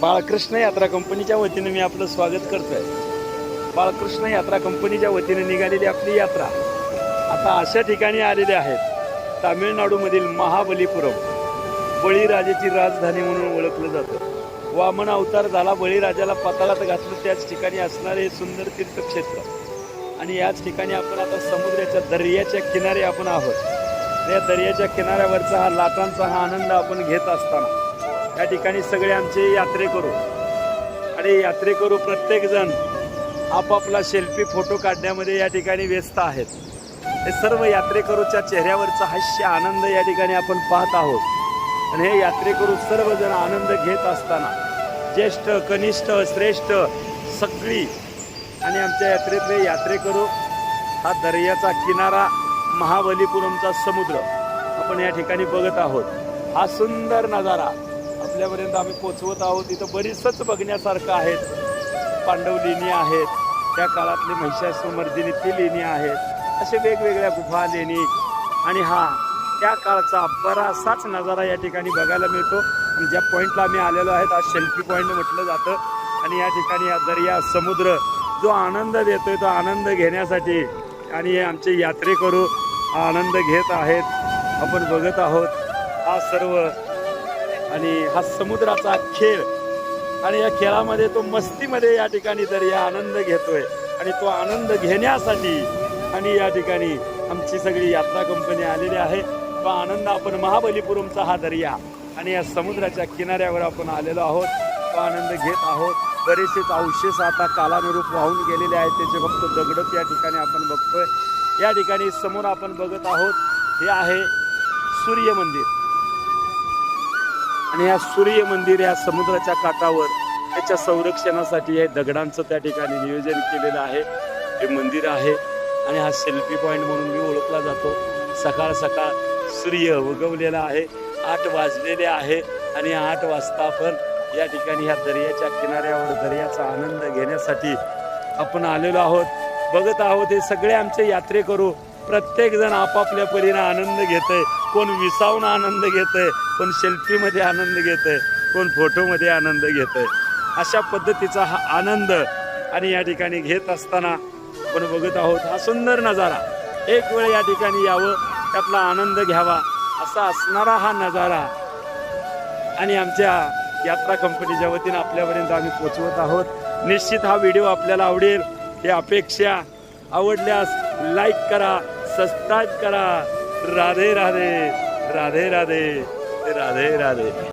बाळकृष्ण यात्रा कंपनीच्या वतीने मी आपलं स्वागत करतोय. बाळकृष्ण यात्रा कंपनीच्या वतीने निघालेली आपली यात्रा आता अशा ठिकाणी आलेले आहेत तामिळनाडूमधील महाबलीपुरम बळीराजाची राजधानी म्हणून ओळखलं जातं. वामन अवतार झाला बळीराजाला पाताळात घातलं त्याच ठिकाणी असणारे हे सुंदर तीर्थक्षेत्र. आणि याच ठिकाणी आपण आता समुद्राच्या दर्याच्या किनारे आपण आहोत. या दर्याच्या किनाऱ्यावरचा हा लाटांचा हा आनंद आपण घेत असताना या ठिकाणी सगळे आमचे यात्रेकरू आणि यात्रेकरू प्रत्येकजण आपापला सेल्फी फोटो काढण्यामध्ये या ठिकाणी व्यस्त आहेत. हे सर्व यात्रेकरूच्या चेहऱ्यावरचा हास्य आनंद या ठिकाणी आपण पाहत आहोत. आणि हे यात्रेकरू सर्वजण आनंद घेत असताना ज्येष्ठ कनिष्ठ श्रेष्ठ सगळी आणि आमच्या यात्रेतले यात्रेकरू हा दर्याचा किनारा महाबलीपुरमचा समुद्र आपण या ठिकाणी बघत आहोत. हा सुंदर नजारा आपल्यापर्यंत आम्ही पोचवत आहोत. इथं बरीचच बघण्यासारखं आहेत. पांडव लेणी आहेत. त्या काळातली महिषासुमर्दिनी ती लेणी आहेत. असे वेगवेगळ्या गुफा लेणी. आणि हा त्या काळचा बराचसाच नजारा या ठिकाणी बघायला मिळतो. आणि ज्या पॉईंटला आम्ही आलेलो आहेत हा सेल्फी पॉईंट म्हटलं जातं. आणि या ठिकाणी दर्या समुद्र जो आनंद देतोय तो आनंद घेण्यासाठी आणि आमचे यात्रेकरू आनंद घेत आहेत. आपण बघत आहोत हा सर्व आणि हा समुद्राचा खेळ. आणि या खेळामध्ये तो मस्तीमध्ये या ठिकाणी दर्या आनंद घेतोय. आणि तो आनंद घेण्यासाठी आणि या ठिकाणी आमची सगळी यात्रा कंपनी आलेली आहे. तो आनंद आपण महाबलीपुरमचा हा दर्या आणि या समुद्राच्या किनाऱ्यावर आपण आलेलो आहोत. तो आनंद घेत आहोत. बरेचसेच अवशेष आता कालानुरूप वाहून गेलेले आहेत. त्याचे फक्त दगडच या ठिकाणी आपण बघतोय. या ठिकाणी समोर आपण बघत आहोत हे आहे सूर्य मंदिर. आणि या सूर्य मंदिर या समुद्राच्या काठावर त्याच्या संरक्षणासाठी हे दगडांचं त्या ठिकाणी नियोजन केलेलं आहे. हे मंदिर आहे आणि हा सेल्फी पॉईंट म्हणून मी ओळखला जातो. सकाळ सकाळ सूर्य उगवलेला आहे. आठ वाजलेले आहे आणि आठ वाजता आपण या ठिकाणी ह्या दर्याच्या किनाऱ्यावर दर्याचा आनंद घेण्यासाठी आपण आलेलो आहोत. बघत आहोत हे सगळे आमचे यात्रेकरू प्रत्येक जण आपापल्या परीने आनंद घेतय. कोण विसावून आनंद घेतय कोण सेल्फीमध्ये आनंद घेतय कोण फोटोमध्ये आनंद घेतय. अशा पद्धतीचा हा आनंद आणि या ठिकाणी घेत असताना आपण बघत आहोत हा सुंदर नजारा. एक वेळ या ठिकाणी यावं त्यातला आनंद घ्यावा असा असणारा हा नजारा. आणि आमच्या यात्रा कंपनीच्या वतीनं आपल्यापर्यंत आम्ही पोचवत आहोत. निश्चित हा व्हिडिओ आपल्याला आवडेल. या अपेक्षा आवडल्यास लाईक करा सबस्क्राईब करा. राधे राधे राधे राधे राधे राधे.